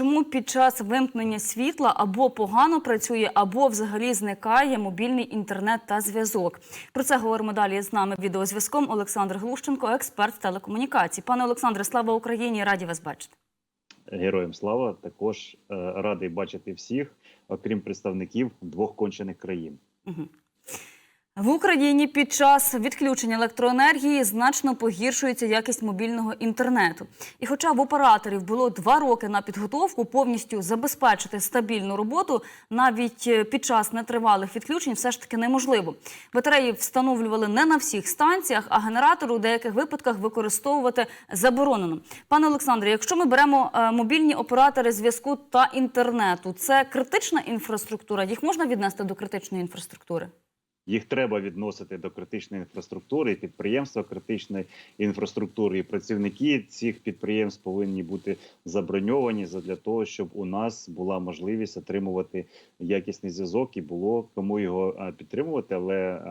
чому під час вимкнення світла або погано працює, або взагалі зникає мобільний інтернет та зв'язок. Про це говоримо далі з нами відеозв'язком. Олександр Глущенко, експерт телекомунікацій. Пане Олександре, слава Україні! Раді вас бачити. Героям слава також е, радий бачити всіх, окрім представників двох кончених країн. Угу. В Україні під час відключення електроенергії значно погіршується якість мобільного інтернету. І хоча в операторів було два роки на підготовку повністю забезпечити стабільну роботу, навіть е, під час нетривалих відключень все ж таки неможливо. Батареї встановлювали не на всіх станціях, а генератори у деяких випадках використовувати заборонено. Пане Олександре, якщо ми беремо е, мобільні оператори зв'язку та інтернету, це критична інфраструктура. Їх можна віднести до критичної інфраструктури? Їх треба відносити до критичної інфраструктури, підприємства критичної інфраструктури. І працівники цих підприємств повинні бути заброньовані для того, щоб у нас була можливість отримувати якісний зв'язок і було кому його підтримувати. Але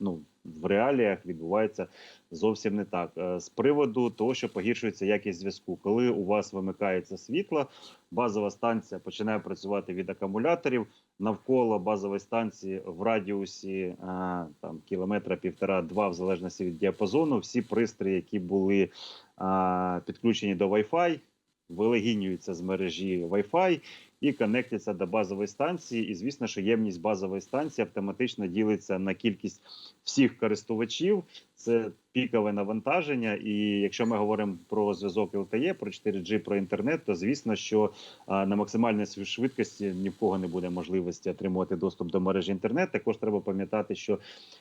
ну в реаліях відбувається зовсім не так. Е, З приводу того, що погіршується якість зв'язку, коли у вас вимикається світло, базова станція починає працювати від акумуляторів. Навколо базової станції в радіусі а, там кілометра півтора-два, в залежності від діапазону, всі пристрої, які були а, підключені до Wi-Fi, вилегінюються з мережі Wi-Fi і конектяться до базової станції. І звісно, що ємність базової станції автоматично ділиться на кількість всіх користувачів. Це пікове навантаження. І якщо ми говоримо про зв'язок LTE, про 4G, про інтернет, то звісно, що на максимальній швидкості ні в кого не буде можливості отримувати доступ до мережі інтернет. Також треба пам'ятати, що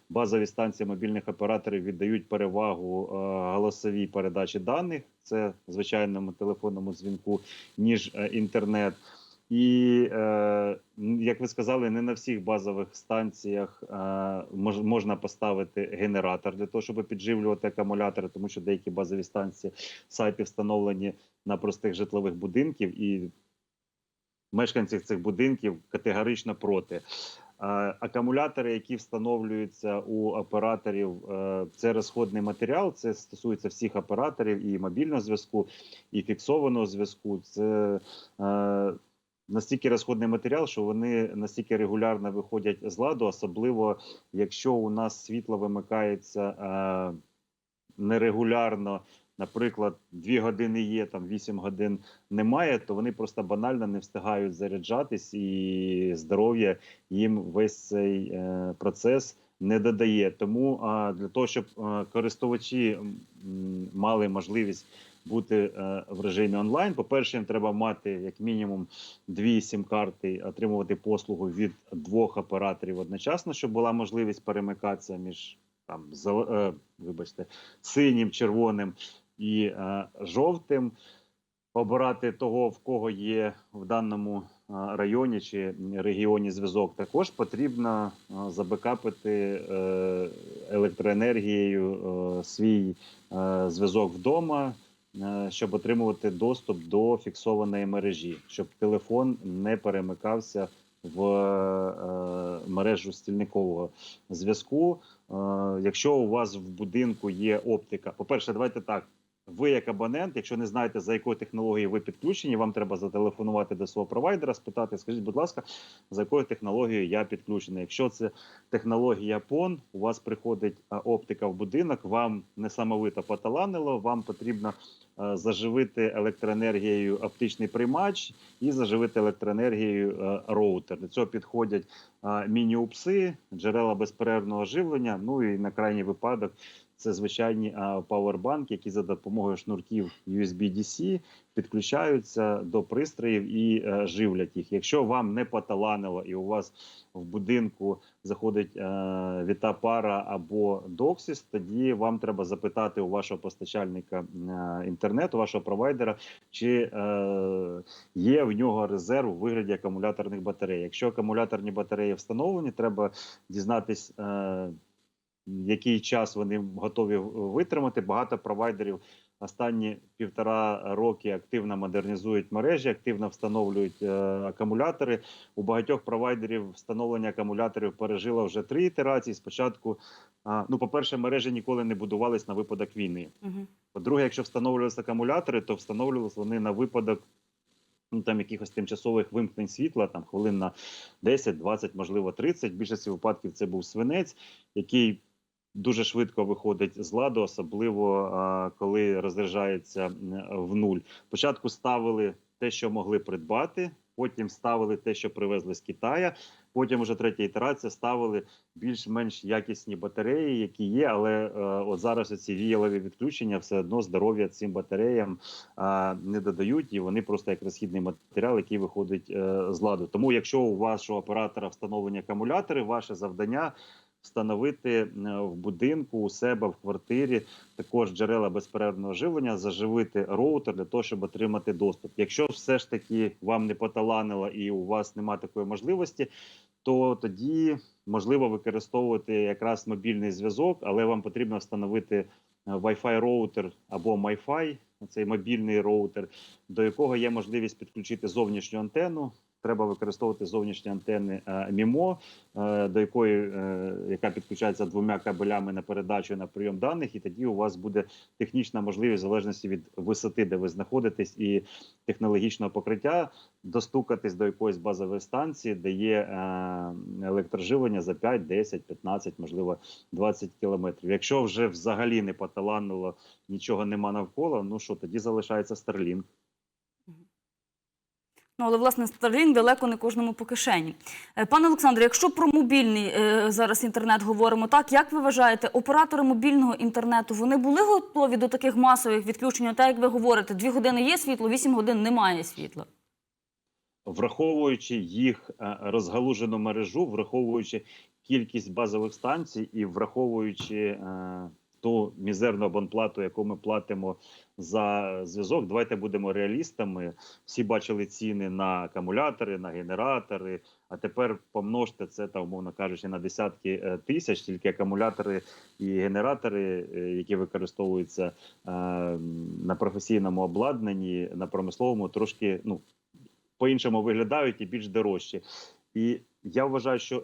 базові станції мобільних операторів віддають перевагу голосовій передачі даних. Це звичайному телефонному дзвінку, ніж а, інтернет. І е, як ви сказали, не на всіх базових станціях е, мож, можна поставити генератор для того, щоб підживлювати акумулятори, тому що деякі базові станції сайти встановлені на простих житлових будинків, і мешканці цих будинків категорично проти. Е, акумулятори, які встановлюються у операторів, е, це розходний матеріал. Це стосується всіх операторів і мобільного зв'язку, і фіксованого зв'язку. Це е, настільки розходний матеріал, що вони настільки регулярно виходять з ладу, особливо якщо у нас світло вимикається е, нерегулярно. Наприклад, 2 години є, там 8 годин немає, то вони просто банально не встигають заряджатись, і здоров'я їм весь цей е, процес не додає. Тому для того, щоб а, користувачі мали можливість бути е, в режимі онлайн. По перше, їм треба мати як мінімум дві сім-карти, отримувати послугу від двох операторів одночасно, щоб була можливість перемикатися між там е, вибачте, синім, червоним і е, жовтим. Обирати того, в кого є в даному районі чи регіоні зв'язок, також потрібно забекапити електроенергією свій зв'язок вдома, щоб отримувати доступ до фіксованої мережі, щоб телефон не перемикався в е, мережу стільникового зв'язку. Е, якщо у вас в будинку є оптика, по-перше, давайте так. Ви, як абонент, якщо не знаєте, за якою технологією ви підключені, вам треба зателефонувати до свого провайдера, спитати, скажіть, будь ласка, за якою технологією я підключений. Якщо це технологія PON, у вас приходить оптика в будинок, вам несамовито поталанило, вам потрібно заживити електроенергією оптичний приймач і заживити електроенергією роутер. До цього підходять міні-упси, джерела безперервного живлення. Ну і на крайній випадок це звичайні а, павербанки, які за допомогою шнурків USB-DC підключаються до пристроїв і е, живлять їх. Якщо вам не поталанило і у вас в будинку заходить е, віта пара або доксіс, тоді вам треба запитати у вашого постачальника е, інтернету, вашого провайдера, чи є в нього резерв у вигляді акумуляторних батарей. Якщо акумуляторні батареї встановлені, треба дізнатись. Е, який час вони готові витримати. Багато провайдерів останні півтора роки активно модернізують мережі, активно встановлюють е, акумулятори. У багатьох провайдерів встановлення акумуляторів пережило вже три ітерації. Спочатку, ну, по-перше, мережі ніколи не будувались на випадок війни. Угу. По-друге, якщо встановлювалися акумулятори, то встановлювалися вони на випадок ну там якихось тимчасових вимкнень світла, там хвилин на 10, 20, можливо, 30. В більшості випадків це був свинець, який дуже швидко виходить з ладу, особливо коли розряджається в нуль. Спочатку ставили те, що могли придбати, потім ставили те, що привезли з Китая. Потім уже третя ітерація ставили більш-менш якісні батареї, які є. Але е, от зараз ці віялові відключення все одно здоров'я цим батареям е, не додають, і вони просто як розхідний матеріал, який виходить е, з ладу. Тому, якщо у вашого оператора встановлені акумулятори, ваше завдання встановити е, в будинку у себе в квартирі також джерела безперервного живлення, заживити роутер для того, щоб отримати доступ. Якщо все ж таки вам не поталанило і у вас немає такої можливості, то тоді можливо використовувати якраз мобільний зв'язок, але вам потрібно встановити е, Wi-Fi роутер або MiFi, цей мобільний роутер, до якого є можливість підключити зовнішню антенну. Треба використовувати зовнішні антени е, MIMO, е, до якої е, яка підключається двома кабелями на передачу на прийом даних, і тоді у вас буде технічна можливість, в залежності від висоти, де ви знаходитесь, і технологічного покриття, достукатись до якоїсь базової станції, де є електроживлення за 5, 10, 15, можливо, 20 кілометрів. Якщо вже взагалі не поталанило, нічого нема навколо, ну що тоді залишається Starlink. Ну, але власне Starlink далеко не кожному по кишені. Е, Пане Олександре, якщо про мобільний е, зараз інтернет говоримо, так як ви вважаєте, оператори мобільного інтернету вони були готові до таких масових відключень? Так як ви говорите, дві години є світло, вісім годин немає світла. враховуючи їх е, розгалужену мережу, враховуючи кількість базових станцій і враховуючи ту мізерну абонплату, яку ми платимо за зв'язок, давайте будемо реалістами. Всі бачили ціни на акумулятори, на генератори. А тепер помножте це там, умовно кажучи, на десятки е, тисяч. Тільки акумулятори і генератори, е, які використовуються е, на професійному обладнанні, на промисловому, трошки ну по-іншому виглядають і більш дорожчі. І я вважаю, що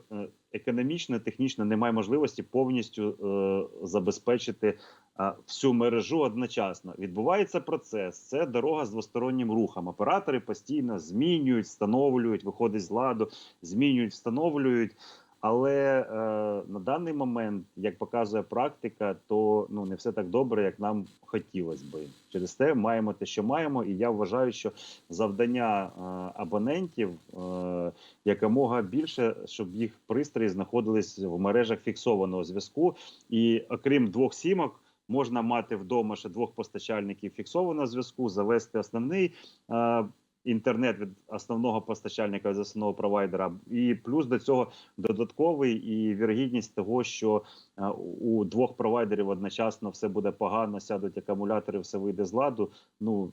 економічно, технічно немає можливості повністю е, забезпечити е, всю мережу одночасно. Відбувається процес. Це дорога з двостороннім рухом. Оператори постійно змінюють, встановлюють, виходить з ладу, змінюють, встановлюють. Але е, на даний момент, як показує практика, то ну не все так добре, як нам хотілося би. Через те маємо те, що маємо, і я вважаю, що завдання е, абонентів е, якомога більше, щоб їх пристрої знаходились в мережах фіксованого зв'язку. І окрім двох сімок, можна мати вдома ще двох постачальників фіксованого зв'язку, завести основний. Е, Інтернет від основного постачальника з основного провайдера, і плюс до цього додатковий і вірогідність того, що е, у двох провайдерів одночасно все буде погано, сядуть акумулятори, все вийде з ладу. Ну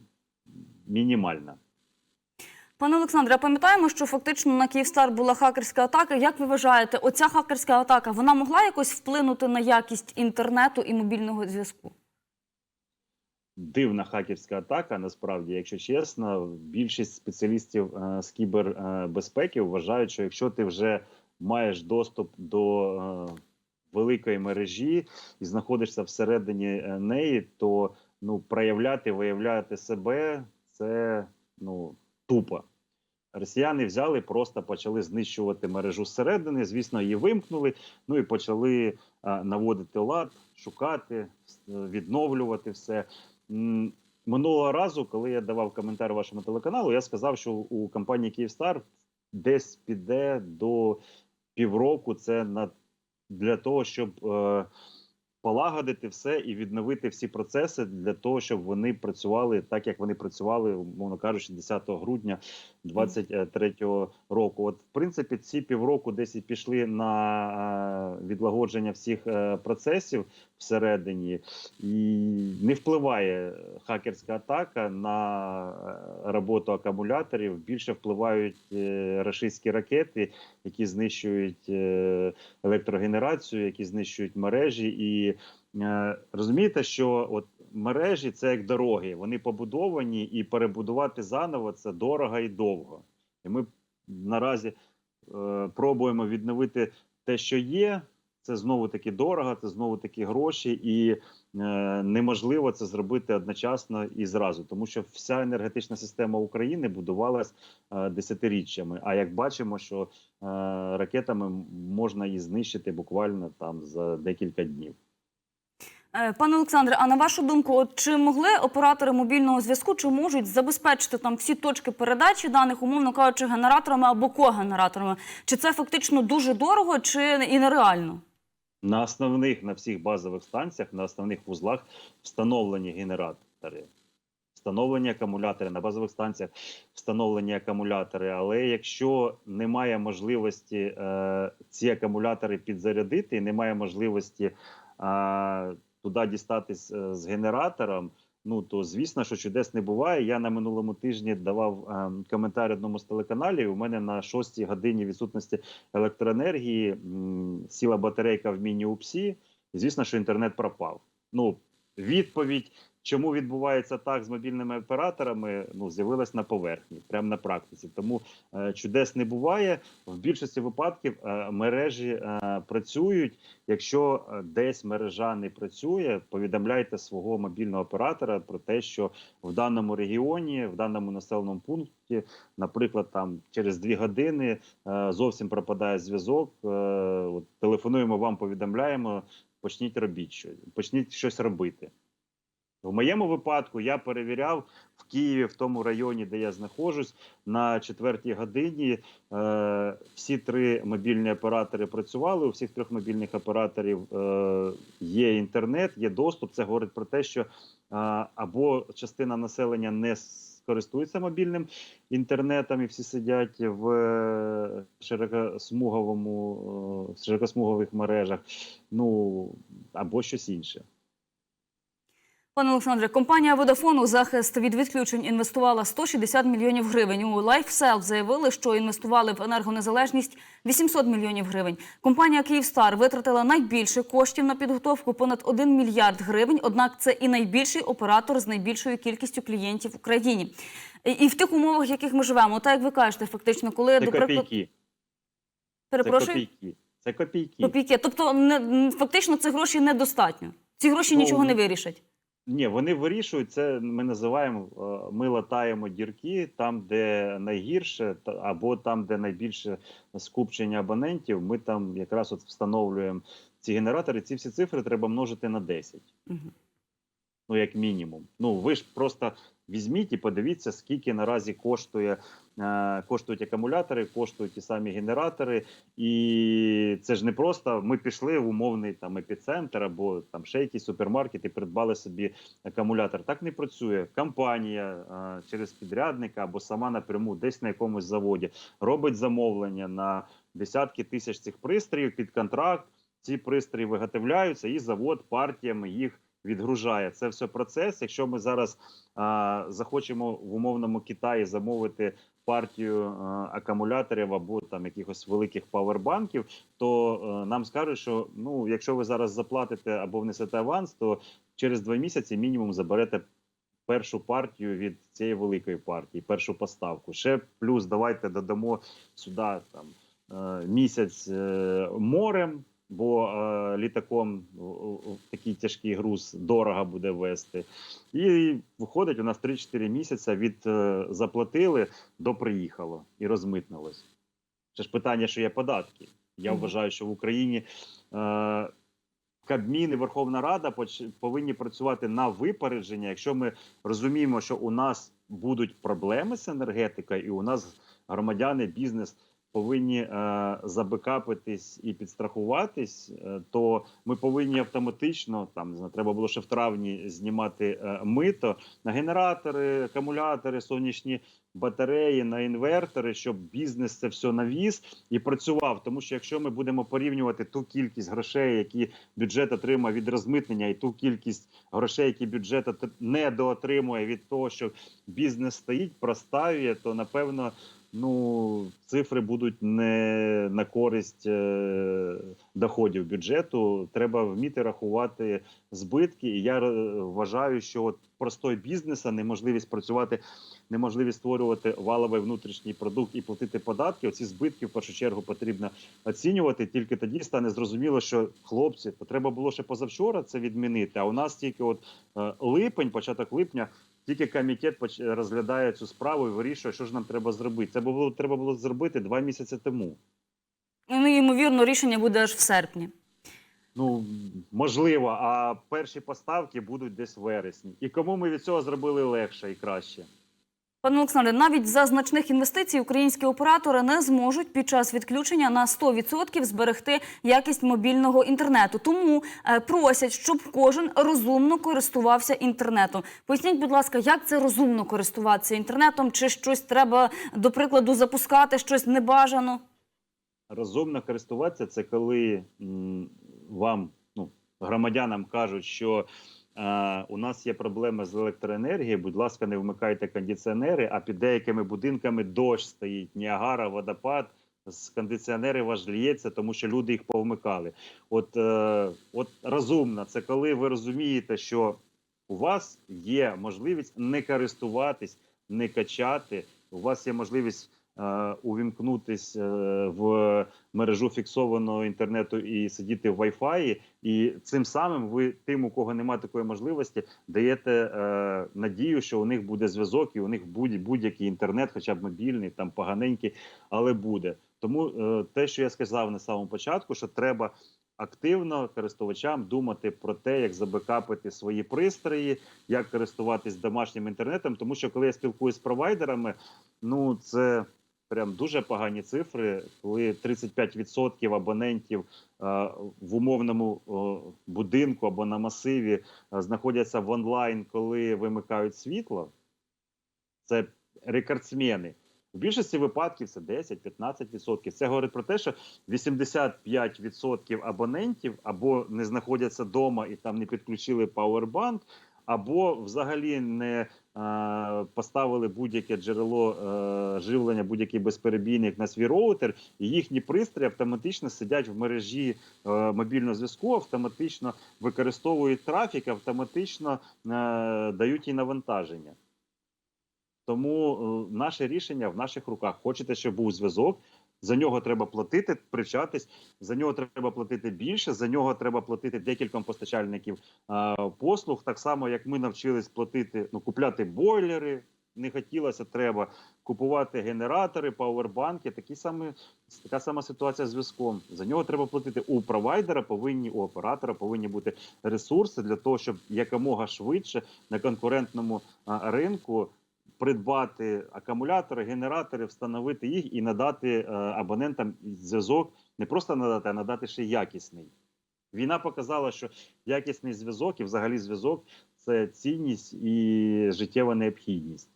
мінімальна. Пане Олександре, пам'ятаємо, що фактично на Київстар була хакерська атака. Як ви вважаєте, оця хакерська атака вона могла якось вплинути на якість інтернету і мобільного зв'язку? Дивна хакерська атака. Насправді, якщо чесно, більшість спеціалістів е, з кібербезпеки вважають, що якщо ти вже маєш доступ до е, великої мережі і знаходишся всередині е, неї, то ну проявляти, виявляти себе це ну тупо. Росіяни взяли, просто почали знищувати мережу зсередини. Звісно, її вимкнули. Ну і почали наводити лад, шукати, відновлювати все. Минулого разу, коли я давав коментар вашому телеканалу, я сказав, що у компанії Київстар десь піде до півроку. Це на для того, щоб е, полагодити все і відновити всі процеси для того, щоб вони працювали так, як вони працювали, умовно кажучи, 10 грудня 23-го року. От, в принципі, ці півроку десь і пішли на е, відлагодження всіх е, процесів всередині, і не впливає хакерська атака на е, роботу акумуляторів. Більше впливають рашистські ракети, які знищують електрогенерацію, які знищують мережі. І розумієте, що от мережі це як дороги, вони побудовані, і перебудувати заново це дорого і довго. І ми наразі е, пробуємо відновити те, що є. Це знову таки дорого, це знову таки гроші, і е, неможливо це зробити одночасно і зразу, тому що вся енергетична система України будувалась е, десятиріччями. А як бачимо, що е, ракетами можна її знищити буквально там за декілька днів. Е, Пане Олександре, а на вашу думку, от чи могли оператори мобільного зв'язку чи можуть забезпечити там всі точки передачі даних, умовно кажучи, генераторами або когенераторами? Чи це фактично дуже дорого, чи і нереально? На основних на всіх базових станціях, на основних вузлах встановлені генератори, встановлені акумулятори на базових станціях, встановлені акумулятори. Але якщо немає можливості е, ці акумулятори підзарядити, немає можливості е, туди дістатись е, з генератором. Ну то звісно, що чудес не буває. Я на минулому тижні давав е, коментар одному з телеканалів. У мене на шостій годині відсутності електроенергії м, сіла батарейка в міні-упсі. Звісно, що інтернет пропав. Ну, відповідь, чому відбувається так з мобільними операторами, ну з'явилась на поверхні, прямо на практиці. Тому е, чудес не буває. В більшості випадків е, мережі е, працюють. Якщо е, десь мережа не працює, повідомляйте свого мобільного оператора про те, що в даному регіоні, в даному населеному пункті, наприклад, там через дві години е, зовсім пропадає зв'язок. Е, телефонуємо вам, повідомляємо. Почніть робіть щось, почніть щось робити. В моєму випадку я перевіряв в Києві, в тому районі, де я знаходжусь, на четвертій годині е, всі три мобільні оператори працювали. У всіх трьох мобільних операторів е, є інтернет, є доступ. Це говорить про те, що е, або частина населення не користується мобільним інтернетом, і всі сидять в е, широкосмуговому е, широкосмугових мережах. Ну або щось інше. Пане Олександре, компанія Vodafone у захист від відключень інвестувала 160 мільйонів гривень. У LifeSelf заявили, що інвестували в енергонезалежність 800 мільйонів гривень. Компанія Київстар витратила найбільше коштів на підготовку понад 1 мільярд гривень. Однак це і найбільший оператор з найбільшою кількістю клієнтів в Україні. І- в тих умовах, в яких ми живемо, так як ви кажете, фактично, коли Це до копійки. Це перепрошую, копійки. Це копійки. копійки. Тобто, не, фактично, цих грошей недостатньо. Ці гроші Ну, нічого не вирішать. Ні, вони вирішують це. Ми називаємо е, ми латаємо дірки там, де найгірше, або там, де найбільше скупчення абонентів. Ми там якраз от встановлюємо ці генератори. Ці всі цифри треба множити на 10. Мгм. Ну як мінімум. Ну ви ж просто візьміть і подивіться, скільки наразі коштує е, коштують акумулятори, коштують ті самі генератори, і це ж не просто ми пішли в умовний там епіцентр або там ще якийсь супермаркет і придбали собі акумулятор. Так не працює. Компанія е, через підрядника або сама напряму, десь на якомусь заводі, робить замовлення на десятки тисяч цих пристроїв під контракт. Ці пристрої виготовляються, і завод партіями їх відгружає. Це все процес. Якщо ми зараз а, захочемо в умовному Китаї замовити партію а, акумуляторів або там якихось великих павербанків, то а, нам скажуть, що ну, якщо ви зараз заплатите або внесете аванс, то через два місяці мінімум заберете. Першу партію від цієї великої партії, першу поставку. Ще плюс давайте додамо сюди там е, місяць е, морем, бо е, літаком такий тяжкий груз дорого буде вести. І виходить, у нас 3-4 місяці від е, заплатили до приїхало і розмитнулось. Це ж питання, що є податки. Я вважаю, що в Україні е, Кабмін і Верховна Рада повинні працювати на випередження. Якщо ми розуміємо, що у нас будуть проблеми з енергетикою, і у нас громадяни, бізнес повинні е, забекапитись і підстрахуватись, е, то ми повинні автоматично там не знаю, треба було ще в травні знімати е, мито на генератори, акумулятори, сонячні батареї, на інвертори, щоб бізнес це все навіз і працював. Тому що якщо ми будемо порівнювати ту кількість грошей, які бюджет отримає від розмитнення, і ту кількість грошей, які бюджет от- недоотримує від того, що бізнес стоїть, простаює, то напевно ну цифри будуть не на користь е, доходів бюджету. Треба вміти рахувати збитки. І я е, вважаю, що от простой бізнеса, неможливість працювати, неможливість створювати валовий внутрішній продукт і платити податки. Оці збитки в першу чергу потрібно оцінювати. Тільки тоді стане зрозуміло, що хлопці, то треба було ще позавчора це відмінити. А у нас тільки от е, липень, початок липня. Тільки комітет розглядає цю справу і вирішує, що ж нам треба зробити. Це було треба було зробити два місяці тому. Ну, ймовірно, рішення буде аж в серпні. Ну можливо, а перші поставки будуть десь в вересні. І кому ми від цього зробили легше і краще? Пане Олександре, навіть за значних інвестицій українські оператори не зможуть під час відключення на 100% зберегти якість мобільного інтернету. Тому е, просять, щоб кожен розумно користувався інтернетом. Поясніть, будь ласка, як це розумно користуватися інтернетом? Чи щось треба, до прикладу, запускати, щось небажано? Розумно користуватися це коли вам, ну громадянам кажуть, що у нас є проблеми з електроенергією. Будь ласка, не вмикайте кондиціонери. А під деякими будинками дощ стоїть, Ніагара, водопад. З кондиціонерів аж лється, тому що люди їх повмикали. От, е, от розумно, це коли ви розумієте, що у вас є можливість не користуватись, не качати. У вас є можливість увімкнутись е, в мережу фіксованого інтернету і сидіти в Wi-Fi, і цим самим ви тим, у кого немає такої можливості, даєте е, надію, що у них буде зв'язок, і у них будь- будь-який інтернет, хоча б мобільний, там поганенький, але буде. Тому е, те, що я сказав на самому початку, що треба. Активно користувачам думати про те, як забекапити свої пристрої, як користуватись домашнім інтернетом. Тому що коли я спілкуюся з провайдерами, ну це прям дуже погані цифри, коли 35% абонентів е, в умовному будинку або на масиві е, знаходяться в онлайн, коли вимикають світло. Це рекордсмени. У більшості випадків це 10-15%. Це говорить про те, що 85% абонентів або не знаходяться вдома і там не підключили пауербанк, або взагалі не поставили будь-яке джерело е, живлення, будь-який безперебійник на свій роутер, і їхні пристрої автоматично сидять в мережі е, мобільного зв'язку, автоматично використовують трафік, автоматично е, дають їй навантаження. Тому е, наше рішення в наших руках. Хочете, щоб був зв'язок. За нього треба платити, причатись, за нього треба платити більше, за нього треба платити декільком постачальників е, послуг. Так само, як ми навчились платити, ну купляти бойлери. Не хотілося, треба купувати генератори, пауербанки. Такі самі така сама ситуація з зв'язком. За нього треба платити. У провайдера повинні у оператора повинні бути ресурси для того, щоб якомога швидше на конкурентному ринку придбати акумулятори, генератори, встановити їх і надати е, абонентам зв'язок. Не просто надати, а надати ще якісний. Війна показала, що якісний зв'язок і взагалі зв'язок це цінність і життєва необхідність.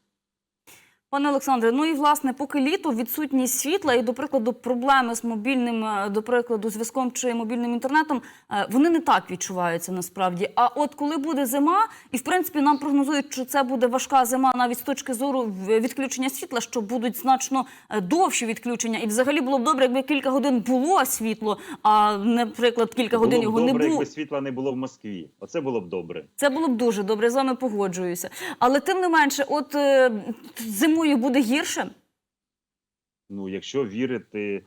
Пане Олександре, ну і власне, поки літо відсутність світла і, до прикладу, проблеми з мобільним, е, до прикладу, зв'язком чи мобільним інтернетом, е, вони не так відчуваються насправді. А от коли буде зима, і в принципі нам прогнозують, що це буде важка зима навіть з точки зору в- відключення світла, що будуть значно е, довші відключення, і взагалі було б добре, якби кілька годин було світло, а наприклад, кілька годин було б його добре, не було. якби світла не було в Москві. Оце було б добре. Це було б дуже добре. Я з вами погоджуюся. Але тим не менше, от е, зимою буде гірше. Ну, якщо вірити е,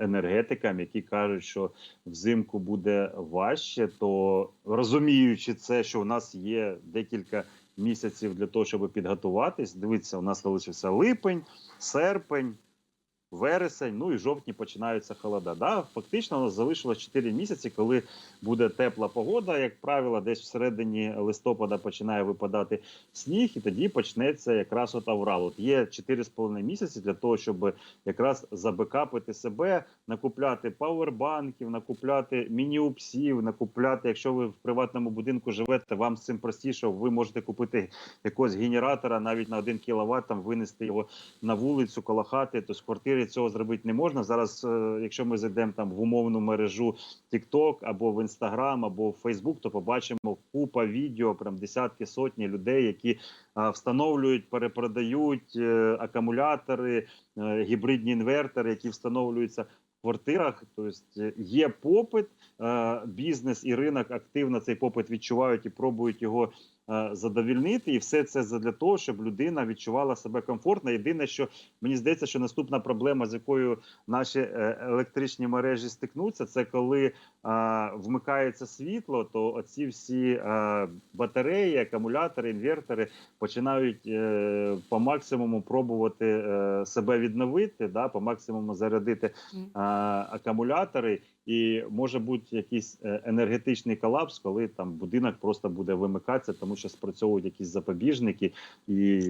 енергетикам, які кажуть, що взимку буде важче, то розуміючи це, що у нас є декілька місяців для того, щоб підготуватись. Дивіться, у нас залишився липень, серпень. Вересень, ну і жовтні починаються холода. Да? Фактично, у нас залишилось 4 місяці, коли буде тепла погода. Як правило, десь всередині листопада починає випадати сніг, і тоді почнеться якраз от аврал. От є 4,5 місяці для того, щоб якраз забекапити себе, накупляти пауербанків, накупляти міні-упсів, накупляти, якщо ви в приватному будинку живете, вам з цим простіше, ви можете купити якогось генератора навіть на 1 кВт, там винести його на вулицю, коло хати, то з квартири цього зробити не можна. Зараз, е, якщо ми зайдемо там в умовну мережу TikTok або в Instagram, або в Facebook, то побачимо купа відео, прям десятки сотні людей, які встановлюють, перепродають е, акумулятори, е, гібридні інвертори, які встановлюються в квартирах. Тобто е, є попит, бізнес і ринок активно цей попит відчувають і пробують його задовільнити, і все це для того, щоб людина відчувала себе комфортно. Єдине, що мені здається, що наступна проблема, з якою наші е, електричні мережі стикнуться, це коли е, вмикається світло, то оці всі е, батареї, акумулятори, інвертори починають е, по максимуму пробувати е, себе відновити, да, по максимуму зарядити е, акумулятори, і може бути якийсь е, енергетичний колапс, коли там будинок просто буде вимикатися, тому що спрацьовують якісь запобіжники, і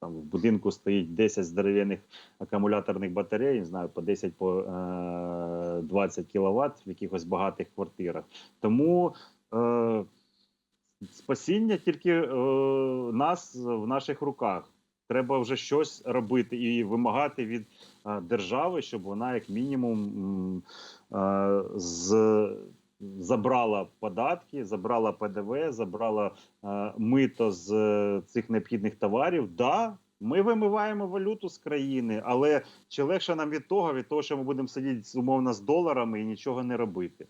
там в будинку стоїть 10 здоров'яних акумуляторних батарей, не знаю, по 10 по е, 20 кВт в якихось багатих квартирах. Тому е, спасіння тільки е, нас в наших руках. Треба вже щось робити і вимагати від е, держави, щоб вона, як мінімум, е, з, забрала податки, забрала ПДВ, забрала е, мито з е, цих необхідних товарів. Да, ми вимиваємо валюту з країни, але чи легше нам від того, від того, що ми будемо сидіти умовно з доларами і нічого не робити?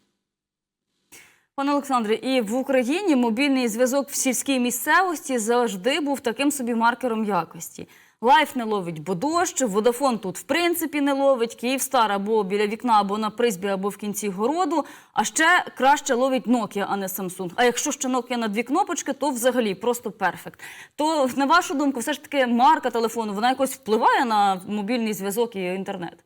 Пане Олександре, і в Україні мобільний зв'язок в сільській місцевості завжди був таким собі маркером якості. Лайф не ловить, бо дощ, водафон тут в принципі не ловить, Київстар або біля вікна, або на призбі, або в кінці городу. А ще краще ловить Nokia, а не Samsung. А якщо ще Nokia на дві кнопочки, то взагалі просто перфект. То на вашу думку, все ж таки марка телефону вона якось впливає на мобільний зв'язок і інтернет?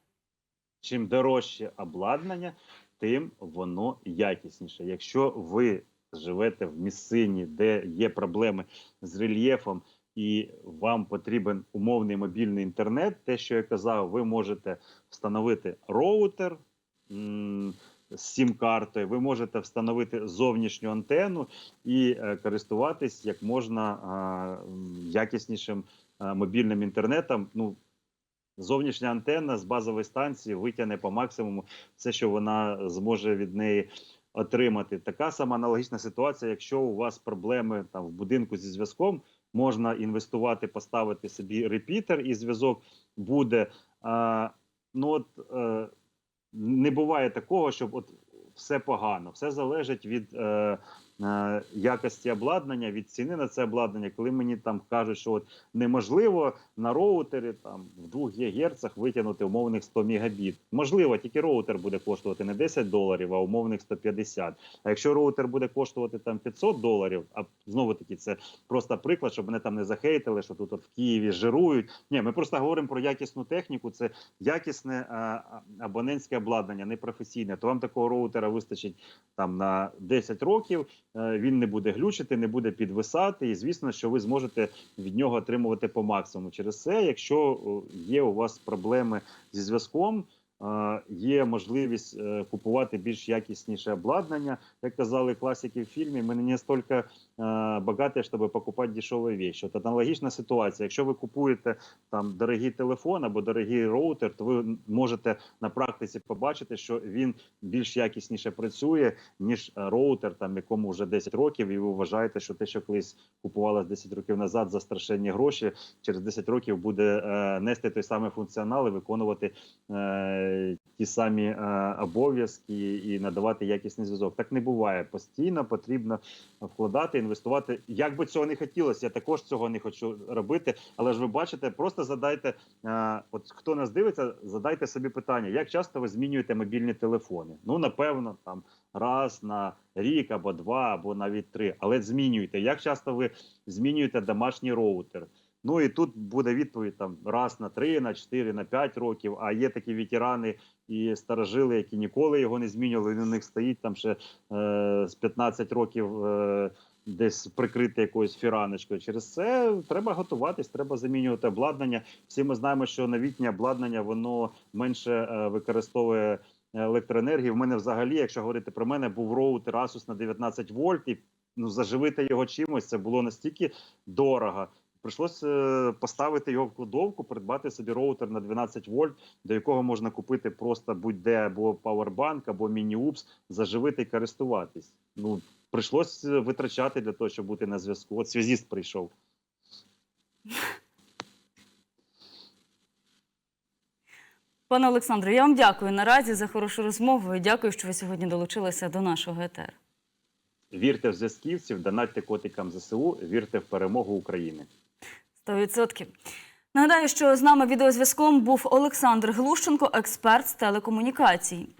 чим дорожче обладнання, тим воно якісніше. Якщо ви живете в місцині, де є проблеми з рельєфом, і вам потрібен умовний мобільний інтернет, те, що я казав, ви можете встановити роутер. З сім-картою, ви можете встановити зовнішню антенну і е, користуватись як можна якіснішим мобільним інтернетом. Ну, зовнішня антенна з базової станції витягне по максимуму все, що вона зможе від неї отримати. Така сама аналогічна ситуація, якщо у вас проблеми там в будинку зі зв'язком, можна інвестувати, поставити собі репітер, і зв'язок буде. А, ну от е, не буває такого, щоб от все погано, все залежить від. Е, Якості обладнання від ціни на це обладнання, коли мені там кажуть, що от неможливо на роутері там в 2 ГГц витягнути умовних 100 мегабіт. Можливо, тільки роутер буде коштувати не 10 доларів, а умовних 150. А якщо роутер буде коштувати там 500 доларів, а знову таки це просто приклад, щоб мене там не захейтили, що тут от в Києві жирують. Ні, ми просто говоримо про якісну техніку. Це якісне а, абонентське обладнання, не професійне. То вам такого роутера вистачить там на 10 років. Е, Він не буде глючити, не буде підвисати, і звісно, що ви зможете від нього отримувати по максимуму. Через це, якщо є у вас проблеми зі зв'язком. Є можливість е, купувати більш якісніше обладнання. Як казали класики в фільмі, ми не стільки е, багаті, щоб покупати дешеві речі. От аналогічна ситуація. Якщо ви купуєте там дорогий телефон або дорогий роутер, то ви можете на практиці побачити, що він більш якісніше працює ніж е, роутер, там якому вже 10 років, і ви вважаєте, що те, що колись купувалось 10 років назад за страшенні гроші, через 10 років буде нести той самий функціонал і виконувати ті самі е, обов'язки і надавати якісний зв'язок. Так не буває. Постійно потрібно вкладати, інвестувати. Як би цього не хотілося, я також цього не хочу робити. Але ж ви бачите, просто задайте, е, от хто нас дивиться, задайте собі питання, як часто ви змінюєте мобільні телефони? Ну, напевно, там раз на рік або два, або навіть три. Але змінюйте. Як часто ви змінюєте домашній роутер? Ну і тут буде відповідь там раз на три, на чотири, на п'ять років. А є такі ветерани і старожили, які ніколи його не змінювали. Він у них стоїть там ще е, з 15 років. Е, Десь прикрити якоюсь фіраночкою. Через це треба готуватись, треба замінювати обладнання. Всі ми знаємо, що новітнє обладнання воно менше е, використовує електроенергії. В мене взагалі, якщо говорити про мене, був роутер Asus на 19 вольт, і ну заживити його чимось це було настільки дорого. Прийшлось е, поставити його в кладовку, придбати собі роутер на 12 вольт, до якого можна купити просто будь-де або павербанк, або міні-упс, заживити і користуватись. Ну прийшлось е, витрачати для того, щоб бути на зв'язку. От связіст прийшов. Пане Олександре, я вам дякую наразі за хорошу розмову і дякую, що ви сьогодні долучилися до нашого ЕТР. Вірте в зв'язківців, донатьте котикам ЗСУ, вірте в перемогу України. 100%. Нагадаю, що з нами відеозв'язком був Олександр Глущенко, експерт з телекомунікацій.